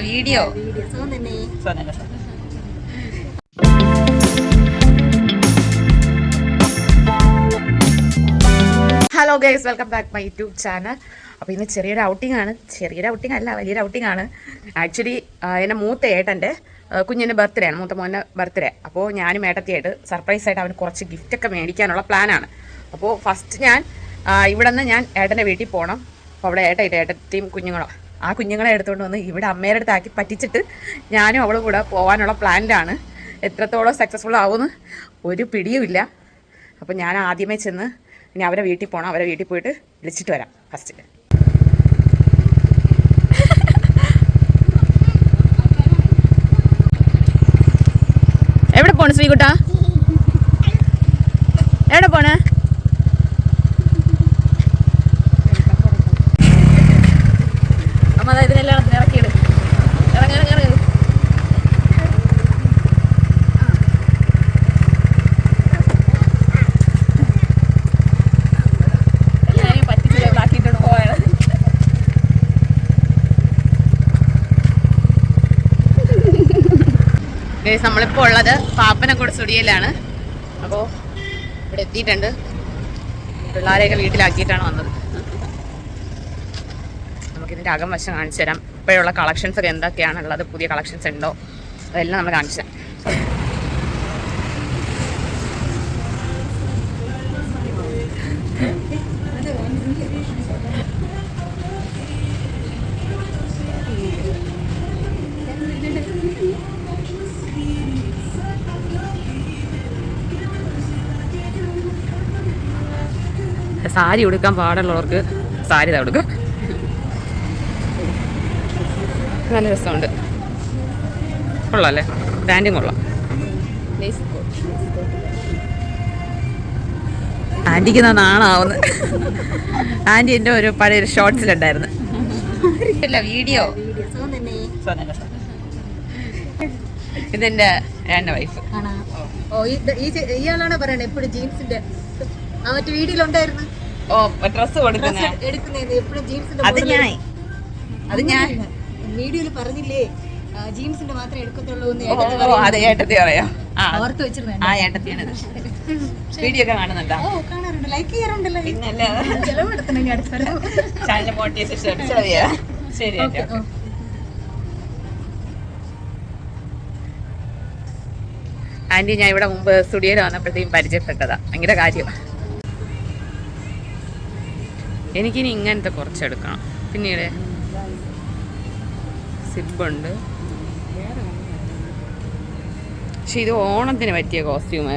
Video. Hello guys welcome back my YouTube channel. അപ്പോൾ ഇന്ന് ചെറിയൊരു ഔട്ടിംഗ് ആണ്. ചെറിയൊരു ഔട്ടിംഗ് അല്ല വലിയൊരു ഔട്ടിംഗ് ആണ്. ആക്ച്വലി എന്റെ മൂത്ത ഏട്ടന്റെ കുഞ്ഞിന്റെ ബർത്ത്ഡേ ആണ് മൂത്ത മോന്റെ ബർത്ത്ഡേ അപ്പോൾ ഞാനും ഏട്ടത്തിയായിട്ട് സർപ്രൈസ് ആയിട്ട് അവന് കുറച്ച് ഗിഫ്റ്റൊക്കെ മേടിക്കാനുള്ള പ്ലാനാണ് അപ്പോൾ ഫസ്റ്റ് ഞാൻ ഇവിടെ നിന്ന് ഞാൻ ഏട്ടന്റെ വീട്ടിൽ പോകണം അപ്പോൾ അവിടെ ഏട്ടായിട്ട് ഏട്ടത്തിയും കുഞ്ഞുങ്ങളോ ആ കുഞ്ഞുങ്ങളെ എടുത്തുകൊണ്ട് വന്ന് ഇവിടെ അമ്മയുടെ അടുത്താക്കി പറ്റിച്ചിട്ട് ഞാനും അവളും കൂടെ പോകാനുള്ള പ്ലാനിലാണ്. എത്രത്തോളം സക്സസ്ഫുൾ ആവുമെന്ന് ഒരു പിടിയുമില്ല അപ്പോൾ ഞാൻ ആദ്യമേ ചെന്ന് ഇനി അവരെ വീട്ടിൽ പോകണം അവരെ വീട്ടിൽ പോയിട്ട് വിളിച്ചിട്ട് വരാം ഫസ്റ്റ് എവിടെ പോണ് ശ്രീകുട്ടാ? എവിടെ പോണ്? അതാ ഇതിനെല്ലാം ഇറക്കിയിട്. ഇറങ്ങി ഇറങ്ങി ഇറങ്ങി. എല്ലാവരെയും പറ്റിച്ച് ഇതാക്കിയിട്ടുണ്ട് പോയാണ് ഗൈസ് നമ്മളിപ്പോൾ ഉള്ളത് പാപ്പനക്കോട് സ്റ്റുഡിയോയിലാണ്. അപ്പോൾ ഇവിടെ എത്തിയിട്ടുണ്ട്. പിള്ളേരെയൊക്കെ വീട്ടിലാക്കിയിട്ടാണ് വന്നത്. നമുക്കിതിന്റെ അകം വശം കാണിച്ചു തരാം. ഇപ്പോഴുള്ള കളക്ഷൻസ് ഒക്കെ എന്തൊക്കെയാണുള്ളത്? പുതിയ കളക്ഷൻസ് ഉണ്ടോ? അതെല്ലാം നമ്മൾ കാണിച്ചു തരാം. സാരി ഉടുക്കാൻ പാടുള്ളവർക്ക് സാരി ഇതാ നല്ല രസമുണ്ട്. കൊള്ളാം അല്ലേ ബ്രാൻഡും കൊള്ളാം. ആന്റിക്ക് നാണാവുന്നു. ആന്റി എന്റെ ഒരു പഴയ ഒരു ഷോർട്സിലുണ്ടായിരുന്നു. ഇല്ല വീഡിയോ. ഇതെന്റെ ഇതെന്റെ വൈഫ്. ഇയാളാണ് ഓ ഇയാളാണോ പറയണേ? എപ്പോഴും ജീൻസിന്റെ ആ മറ്റേ വീഡിയോയിലുണ്ടായിരുന്നു ഓ ഡ്രസ് എടുക്കുന്നത് എപ്പോഴും ജീൻസിന്റെ അത് ഞാൻ അത് ഞാൻ വീഡിയോയിൽ പറഞ്ഞില്ലേ ജീൻസിന്റെ മാത്രമേ എടുക്കത്തുള്ളൂ എന്ന്. അത് ഏട്ടത്തി പറയാം. ഓർത്ത് വെച്ചിരുന്നു ആ വീഡിയോ ഒക്കെ കാണുന്നുണ്ടോ? ഓ കാണാറുണ്ട്. ലൈക്ക് ചെയ്യാറുണ്ടല്ലോ. പിന്നല്ലേ? അടുത്ത. ചാനൽ മോട്ടിവേഷൻ ശരി ഞാൻ ഇവിടെ മുമ്പ് സ്റ്റുഡിയോയിൽ വന്നപ്പോഴത്തേക്കും പരിചയപ്പെട്ടതാ. ഭയങ്കര കാര്യം. എനിക്കിനി ഇങ്ങനത്തെ കുറച്ചെടുക്കണം പിന്നീട് സിബുണ്ട്. പക്ഷെ ഇത് ഓണത്തിന് പറ്റിയ കോസ്റ്റ്യൂം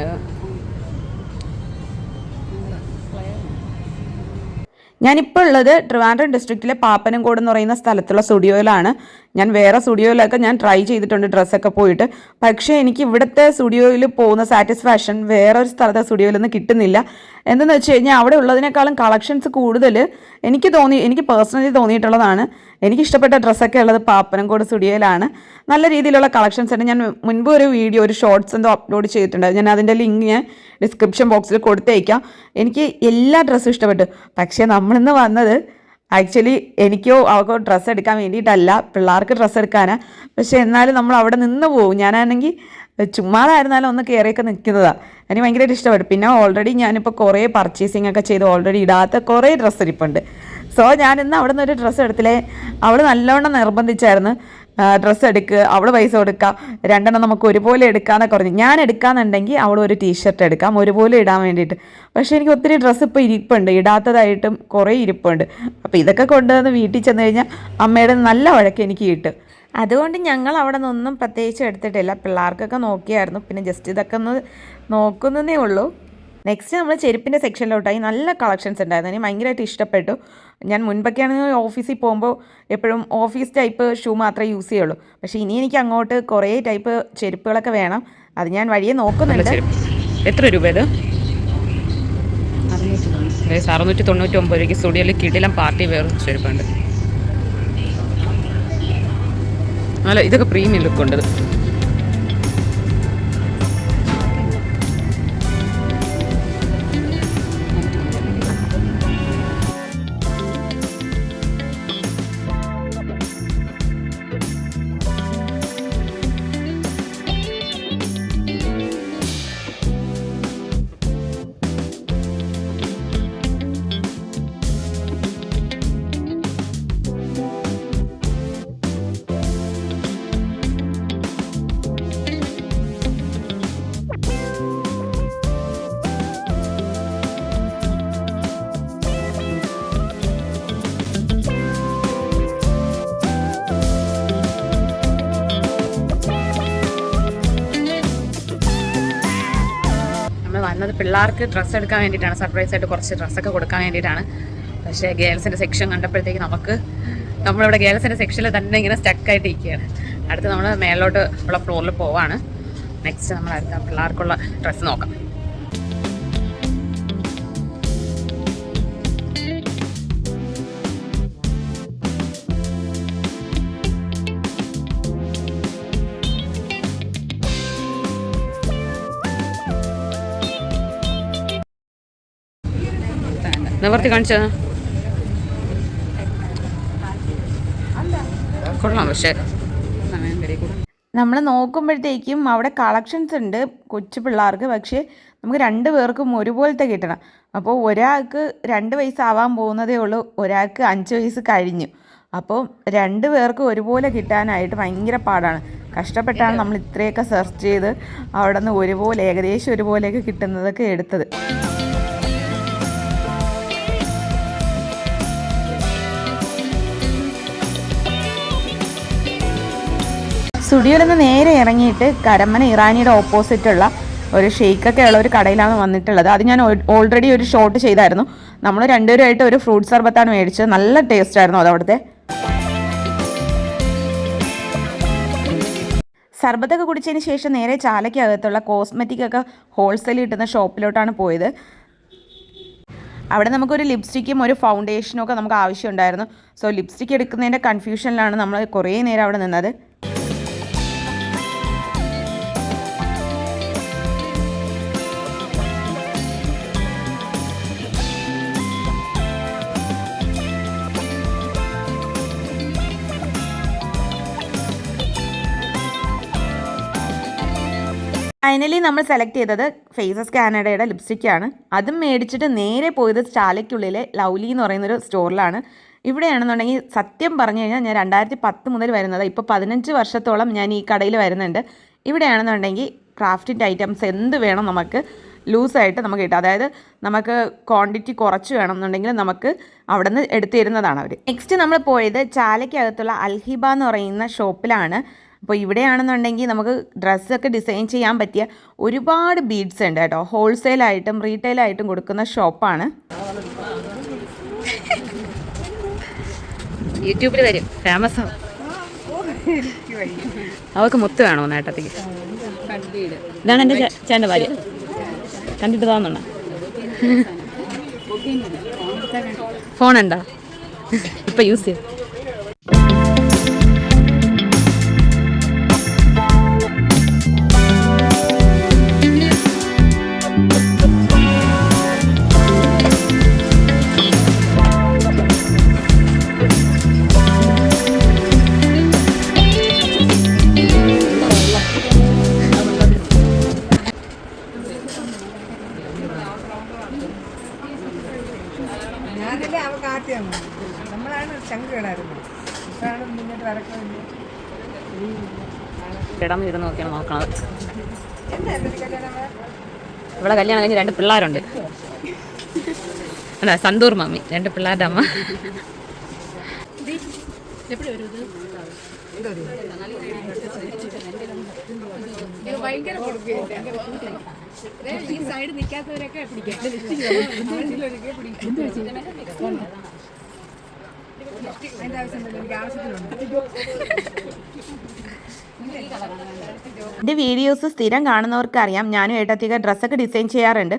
ഞാനിപ്പോൾ ഉള്ളത് ട്രിവാൻഡ്രം ഡിസ്ട്രിക്റ്റിലെ പാപ്പനംകോട് എന്ന് പറയുന്ന സ്ഥലത്തുള്ള സ്റ്റുഡിയോയിലാണ് ഞാൻ വേറെ സ്റ്റുഡിയോയിലൊക്കെ ഞാൻ ട്രൈ ചെയ്തിട്ടുണ്ട് ഡ്രസ്സൊക്കെ പോയിട്ട്. പക്ഷേ എനിക്ക് ഇവിടുത്തെ സ്റ്റുഡിയോയിൽ പോകുന്ന സാറ്റിസ്ഫാക്ഷൻ വേറെ ഒരു സ്ഥലത്തെ സ്റ്റുഡിയോയിൽ നിന്ന് കിട്ടുന്നില്ല. എന്തെന്ന് വെച്ച് കഴിഞ്ഞാൽ അവിടെ ഉള്ളതിനേക്കാളും കളക്ഷൻസ് കൂടുതൽ എനിക്ക് തോന്നി എനിക്ക് പേഴ്സണലി തോന്നിയിട്ടുള്ളതാണ്. എനിക്ക് ഇഷ്ടപ്പെട്ട ഡ്രസ്സൊക്കെ ഉള്ളത് പാപ്പനംകോട് സ്റ്റുഡിയോയിലാണ്. നല്ല രീതിയിലുള്ള കളക്ഷൻസ് ഉണ്ട്. ഞാൻ മുൻപ് ഒരു വീഡിയോ ഒരു ഷോർട്സ് എന്തോ അപ്ലോഡ് ചെയ്തിട്ടുണ്ട് ഞാൻ അതിന്റെ ലിങ്ക് ഞാൻ ഡിസ്ക്രിപ്ഷൻ ബോക്സിൽ കൊടുത്തേക്കാം. എനിക്ക് എല്ലാ ഡ്രസ്സും ഇഷ്ടപ്പെട്ടു. പക്ഷേ നമ്മളിന്ന് വന്നത് ആക്ച്വലി എനിക്കോ അവൾക്ക് ഡ്രസ്സ് എടുക്കാൻ വേണ്ടിയിട്ടല്ല പിള്ളേർക്ക് ഡ്രസ്സ് എടുക്കാനാണ് പക്ഷേ എന്നാലും നമ്മൾ അവിടെ നിന്ന് പോകും ഞാനാണെങ്കിൽ ചുമ്മാതായിരുന്നാലും ഒന്ന് കയറിയൊക്കെ നിൽക്കുന്നതാണ് എനിക്ക് ഭയങ്കരമായിട്ട് ഇഷ്ടപ്പെട്ടു. പിന്നെ ഓൾറെഡി ഞാനിപ്പോൾ കുറേ പർച്ചേസിംഗ് ഒക്കെ ചെയ്ത് ഓൾറെഡി ഇടാത്ത കുറേ ഡ്രസ്സ് ഇരിപ്പുണ്ട്. സോ ഞാൻ ഇന്ന് അവിടെ നിന്ന് ഒരു ഡ്രസ്സ് എടുത്തില്ലേ? അവൾ നല്ലവണ്ണം നിർബന്ധിച്ചായിരുന്നു. ഡ്രസ്സ് എടുക്കുക അവൾ പൈസ കൊടുക്കുക രണ്ടെണ്ണം നമുക്ക് ഒരുപോലെ എടുക്കാമെന്നൊക്കെ പറഞ്ഞു. ഞാൻ എടുക്കാന്നുണ്ടെങ്കിൽ അവൾ ഒരു ടീഷർട്ട് എടുക്കാം. ഒരുപോലെ ഇടാൻ വേണ്ടിയിട്ട്. പക്ഷേ എനിക്ക് ഒത്തിരി ഡ്രസ്സ് ഇപ്പോൾ ഇരിപ്പുണ്ട്. ഇടാത്തതായിട്ടും കുറേ ഇരിപ്പുണ്ട്. അപ്പോൾ ഇതൊക്കെ കൊണ്ടുവന്ന് വീട്ടിൽ ചെന്ന് കഴിഞ്ഞാൽ അമ്മയുടെ നല്ല വഴക്ക് എനിക്ക് കിട്ടും. അതുകൊണ്ട് ഞങ്ങൾ അവിടെ നിന്നൊന്നും പ്രത്യേകിച്ച് എടുത്തിട്ടില്ല. പിള്ളേർക്കൊക്കെ നോക്കിയായിരുന്നു. പിന്നെ ജസ്റ്റ് ഇതൊക്കെ ഒന്ന് നോക്കുന്നതേ ഉള്ളൂ. നെക്സ്റ്റ് നമ്മൾ ചെരുപ്പിന്റെ സെക്ഷനിലോട്ടായി നല്ല കളക്ഷൻസ് ഉണ്ടായിരുന്നു. എനിക്ക് ഭയങ്കരമായിട്ട് ഇഷ്ടപ്പെട്ടു. ഞാൻ മുൻപൊക്കെയാണെങ്കിൽ ഓഫീസിൽ പോകുമ്പോൾ എപ്പോഴും ഓഫീസ് ടൈപ്പ് ഷൂ മാത്രമേ യൂസ് ചെയ്യുള്ളൂ. പക്ഷേ ഇനി എനിക്ക് അങ്ങോട്ട് കുറേ ടൈപ്പ് ചെരുപ്പുകളൊക്കെ വേണം. അത് ഞാൻ വഴിയെ നോക്കുന്നുണ്ട്. എത്ര രൂപ ഇത്? അറുന്നൂറ്റി തൊണ്ണൂറ്റി. ഒമ്പത് രൂപയ്ക്ക് സ്റ്റുഡിയോയിൽ കിടിലം പാർട്ടി വേറെ ചെരുപ്പുണ്ട്. അല്ല ഇതൊക്കെ പ്രീമിയം ലുക്ക് വന്നത് പിള്ളേർക്ക് ഡ്രസ്സ് എടുക്കാൻ വേണ്ടിയിട്ടാണ്. സർപ്രൈസ് ആയിട്ട് കുറച്ച് ഡ്രസ്സൊക്കെ കൊടുക്കാൻ വേണ്ടിയിട്ടാണ്. പക്ഷേ ഗേൾസിന്റെ സെക്ഷൻ കണ്ടപ്പോഴത്തേക്ക് നമുക്ക് നമ്മളിവിടെ ഗേൾസിന്റെ സെക്ഷനിൽ തന്നെ ഇങ്ങനെ സ്റ്റക്കായിട്ട് ഇരിക്കുകയാണ് അടുത്ത് നമ്മൾ മേലോട്ട് ഉള്ള ഫ്ലോറിൽ പോവാണ്. നെക്സ്റ്റ് നമ്മൾ അടുത്ത പിള്ളേർക്കുള്ള ഡ്രസ്സ് നോക്കാം. നിവർത്തി കാണിച്ചത്. കൊള്ളാം പക്ഷേ. നമ്മൾ നോക്കുമ്പോഴത്തേക്കും അവിടെ കളക്ഷൻസ് ഉണ്ട് കൊച്ചു പിള്ളേർക്ക് പക്ഷേ നമുക്ക് രണ്ട് പേർക്കും ഒരുപോലത്തെ കിട്ടണം. അപ്പോൾ ഒരാൾക്ക് രണ്ട് വയസ്സാവാൻ പോകുന്നതേ ഉള്ളൂ ഒരാൾക്ക് അഞ്ച് വയസ്സ് കഴിഞ്ഞു. അപ്പോൾ രണ്ട് പേർക്ക് ഒരുപോലെ കിട്ടാനായിട്ട് ഭയങ്കര പാടാണ്. കഷ്ടപ്പെട്ടാണ് നമ്മൾ ഇത്രയൊക്കെ സെർച്ച് ചെയ്ത് അവിടെ നിന്ന് ഒരുപോലെ ഏകദേശം ഒരുപോലെയൊക്കെ കിട്ടുന്നതൊക്കെ എടുത്തത്. സ്റ്റുഡിയോയിൽ നിന്ന് നേരെ ഇറങ്ങിയിട്ട് കരമന ഇറാനിയുടെ ഓപ്പോസിറ്റുള്ള ഒരു ഷെയ്ക്കൊക്കെ ഉള്ള ഒരു കടയിലാണ് വന്നിട്ടുള്ളത്. അത് ഞാൻ ഓൾറെഡി ഒരു ഷോട്ട് ചെയ്തായിരുന്നു. നമ്മൾ രണ്ടുപേരുമായിട്ട് ഒരു ഫ്രൂട്ട് സർബത്താണ് മേടിച്ചത്. നല്ല ടേസ്റ്റ് ആയിരുന്നു അത് അവിടുത്തെ. സർബത്തൊക്കെ കുടിച്ചതിന് ശേഷം നേരെ ചാലയ്ക്കകത്തുള്ള കോസ്മെറ്റിക് ഒക്കെ ഹോൾസെയിൽ കിട്ടുന്ന ഷോപ്പിലോട്ടാണ് പോയത്. അവിടെ നമുക്കൊരു ലിപ്സ്റ്റിക്കും ഒരു ഫൗണ്ടേഷനും ഒക്കെ നമുക്ക് ആവശ്യമുണ്ടായിരുന്നു. സോ ലിപ്സ്റ്റിക് എടുക്കുന്നതിന്റെ കൺഫ്യൂഷനിലാണ് നമ്മൾ കുറേ നേരം അവിടെ നിന്നത്. ഫൈനലി നമ്മൾ സെലക്ട് ചെയ്തത് ഫേസസ് കാനഡയുടെ ലിപ്സ്റ്റിക്കാണ് അതും മേടിച്ചിട്ട് നേരെ പോയത് ചാലയ്ക്കുള്ളിലെ ലൗലി എന്ന് പറയുന്നൊരു സ്റ്റോറിലാണ് ഇവിടെയാണെന്നുണ്ടെങ്കിൽ സത്യം പറഞ്ഞു കഴിഞ്ഞാൽ ഞാൻ രണ്ടായിരത്തി പത്ത് മുതൽ വരുന്നത് ഇപ്പോൾ പതിനഞ്ച് വർഷത്തോളം ഞാൻ ഈ കടയിൽ വരുന്നുണ്ട്. ഇവിടെയാണെന്നുണ്ടെങ്കിൽ ക്രാഫ്റ്റിന്റെ ഐറ്റംസ് എന്ത് വേണം നമുക്ക്? ലൂസായിട്ട് നമുക്ക് കിട്ടും അതായത് നമുക്ക് ക്വാണ്ടിറ്റി കുറച്ച് വേണമെന്നുണ്ടെങ്കിൽ നമുക്ക് അവിടെ നിന്ന് എടുത്തു തരുന്നതാണ് അവർ നെക്സ്റ്റ് നമ്മൾ പോയത് ചാലയ്ക്കകത്തുള്ള അൽഹിബ എന്ന് പറയുന്ന ഷോപ്പിലാണ്. അപ്പോൾ ഇവിടെയാണെന്നുണ്ടെങ്കിൽ നമുക്ക് ഡ്രസ്സൊക്കെ ഡിസൈൻ ചെയ്യാൻ പറ്റിയ ഒരുപാട് ബീഡ്സ് ഉണ്ട് കേട്ടോ. ഹോൾസെയിലായിട്ടും റീറ്റെയിലായിട്ടും കൊടുക്കുന്ന ഷോപ്പാണ്. യൂട്യൂബിൽ വരും. ഫേമസ് ആവും അവൾക്ക് മുത്ത് വേണോ നേട്ടത്തേക്ക് ഇതാണ് എന്റെ ചേട്ടന്റെ ഭാര്യ. കണ്ടിട്ട് തോന്നണ ഫോണുണ്ടോ ഇപ്പൊ യൂസ് ചെയ്യും. ഇടം വീട് നോക്കിയാണ് നോക്കണത്. ഈ? ഇവിടെ കല്യാണം കഴിഞ്ഞ് രണ്ട് പിള്ളേരുണ്ട്. അല്ല സന്തൂർ മമ്മി രണ്ട് പിള്ളേരുടെ അമ്മ. അതിന്റെ ആവശ്യമില്ല എനിക്ക് ആവശ്യത്തിനുണ്ട് എന്റെ വീഡിയോസ് സ്ഥിരം കാണുന്നവർക്ക് അറിയാം ഞാനും ഏട്ടത്തിക ഡ്രസ്സൊക്കെ ഡിസൈൻ ചെയ്യാറുണ്ട്.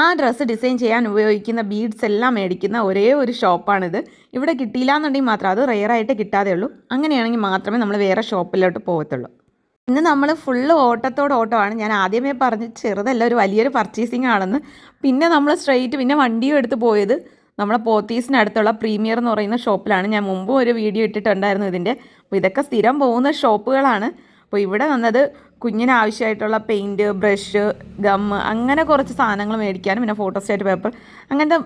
ആ ഡ്രസ്സ് ഡിസൈൻ ചെയ്യാൻ ഉപയോഗിക്കുന്ന ബീഡ്സ് എല്ലാം മേടിക്കുന്ന ഒരേ ഒരു ഷോപ്പാണിത്. ഇവിടെ കിട്ടിയില്ല എന്നുണ്ടെങ്കിൽ മാത്രം അത് റെയറായിട്ട് കിട്ടാതെ ഉള്ളൂ. അങ്ങനെയാണെങ്കിൽ മാത്രമേ നമ്മൾ വേറെ ഷോപ്പിലോട്ട് പോകത്തുള്ളൂ. ഇന്ന് നമ്മൾ ഫുള്ള് ഓട്ടത്തോട് ഓട്ടമാണ്. ഞാൻ ആദ്യമേ പറഞ്ഞ് ചെറുതല്ല ഒരു വലിയൊരു പർച്ചേസിങ് ആണെന്ന്. പിന്നെ നമ്മൾ സ്ട്രെയിറ്റ് പിന്നെ വണ്ടിയും എടുത്ത് പോയത്. നമ്മളെ പോത്തീസിനടുത്തുള്ള പ്രീമിയർ എന്ന് പറയുന്ന ഷോപ്പിലാണ് ഞാൻ മുമ്പും ഒരു വീഡിയോ ഇട്ടിട്ടുണ്ടായിരുന്നു ഇതിന്റെ അപ്പോൾ ഇതൊക്കെ സ്ഥിരം പോകുന്ന ഷോപ്പുകളാണ് അപ്പോൾ ഇവിടെ വന്നത് കുഞ്ഞിന് ആവശ്യമായിട്ടുള്ള പെയിന്റ് ബ്രഷ് ഗം അങ്ങനെ കുറച്ച് സാധനങ്ങൾ മേടിക്കാനും പിന്നെ ഫോട്ടോസ്റ്റാറ്റ് പേപ്പർ അങ്ങനത്തെ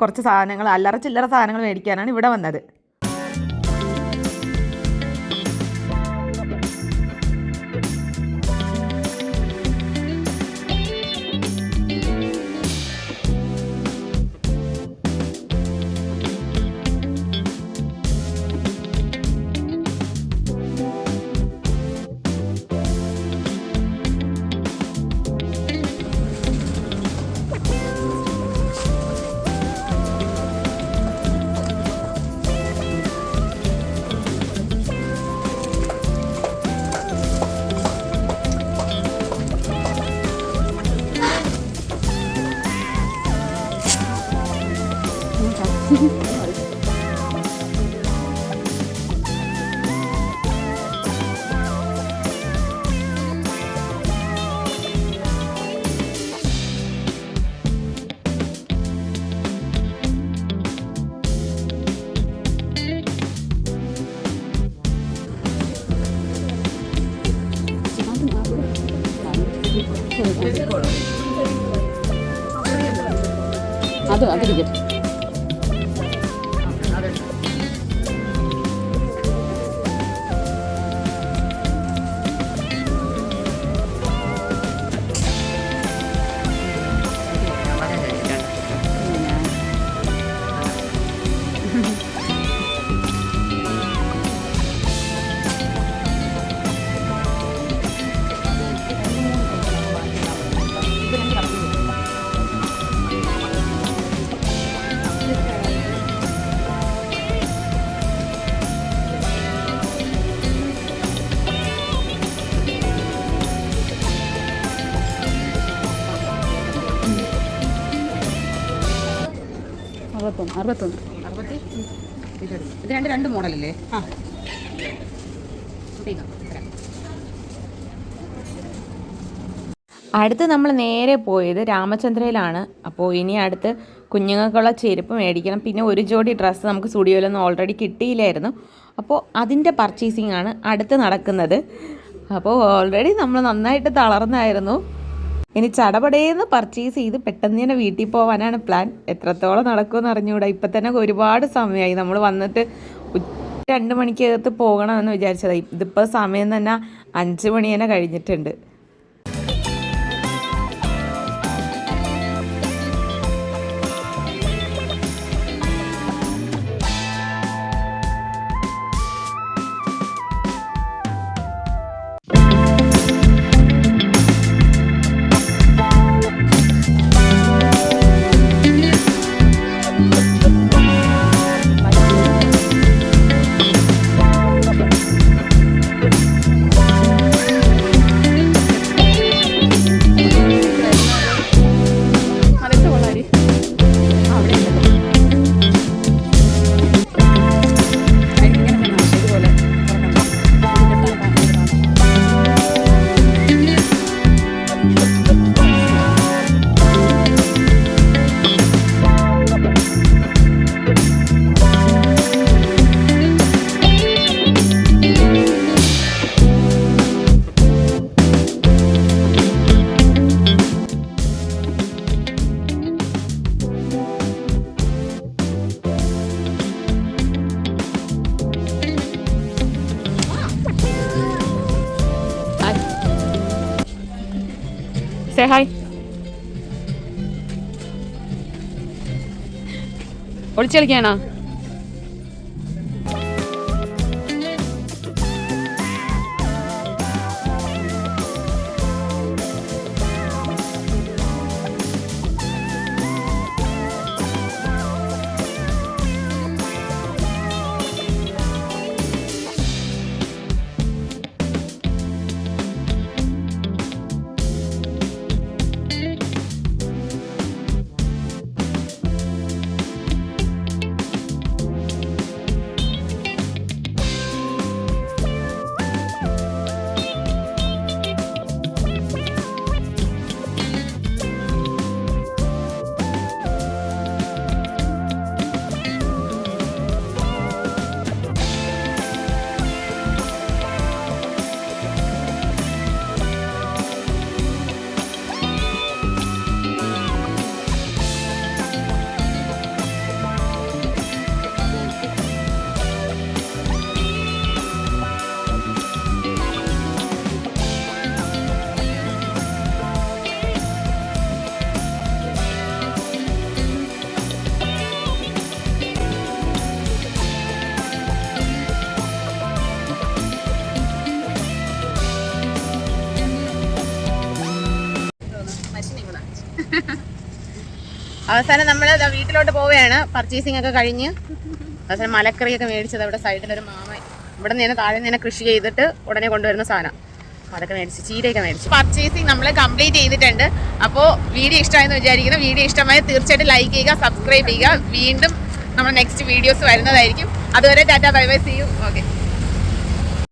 കുറച്ച് സാധനങ്ങൾ അല്ലറ ചില്ലറ സാധനങ്ങൾ മേടിക്കാനാണ് ഇവിടെ വന്നത്. അത് അറുപത്തൊന്ന് അറുപത്തൊന്ന്. അറുപത്തി? ഇത് രണ്ട് രണ്ട് മോഡലല്ലേ? ആ. അടുത്ത് നമ്മൾ നേരെ പോയത് രാമചന്ദ്രയിലാണ്. അപ്പോൾ ഇനി അടുത്ത് കുഞ്ഞുങ്ങൾക്കുള്ള ചെരുപ്പ് മേടിക്കണം. പിന്നെ ഒരു ജോഡി ഡ്രസ്സ് നമുക്ക് സ്റ്റുഡിയോയിലൊന്നും ഓൾറെഡി കിട്ടിയില്ലായിരുന്നു. അപ്പോൾ അതിന്റെ പർച്ചേസിംഗ് ആണ് അടുത്ത് നടക്കുന്നത്. അപ്പോൾ ഓൾറെഡി നമ്മൾ നന്നായിട്ട് തളർന്നായിരുന്നു. ഇനി ചടപടേന്ന് പർച്ചേസ് ചെയ്ത് പെട്ടെന്ന് തന്നെ വീട്ടിൽ പോകാനാണ് പ്ലാൻ എത്രത്തോളം നടക്കുമെന്ന് അറിഞ്ഞുകൂടാ. ഇപ്പം തന്നെ ഒരുപാട് സമയമായി നമ്മൾ വന്നിട്ട് രണ്ട് മണിക്കകത്ത് പോകണമെന്ന് വിചാരിച്ചതായി ഇതിപ്പോൾ സമയം തന്നെ അഞ്ച് മണി തന്നെ കഴിഞ്ഞിട്ടുണ്ട്. സേ ഹായ് ഒളിച്ചു കളിക്കാണോ അവസാനം നമ്മൾ വീട്ടിലോട്ട് പോവുകയാണ്. പർച്ചേസിംഗ് ഒക്കെ കഴിഞ്ഞ്. അവസാനം മലക്കറിയൊക്കെ മേടിച്ചത് അവിടെ സൈഡിലൊരു മാമ ഇവിടെ നിന്ന് താഴെ നിന്ന് കൃഷി ചെയ്തിട്ട് ഉടനെ കൊണ്ടുവരുന്ന സാധനം. അതൊക്കെ മേടിച്ച് ചീരയൊക്കെ മേടിച്ചു. പർച്ചേസിംഗ് നമ്മൾ കംപ്ലീറ്റ് ചെയ്തിട്ടുണ്ട്. അപ്പോൾ വീഡിയോ ഇഷ്ടമായെന്ന് വിചാരിക്കുന്നു. വീഡിയോ ഇഷ്ടമായ തീർച്ചയായിട്ടും ലൈക്ക് ചെയ്യുക സബ്സ്ക്രൈബ് ചെയ്യുക. വീണ്ടും നമ്മൾ നെക്സ്റ്റ് വീഡിയോസ് വരുന്നതായിരിക്കും. അതുവരെ tata bye bye see you okay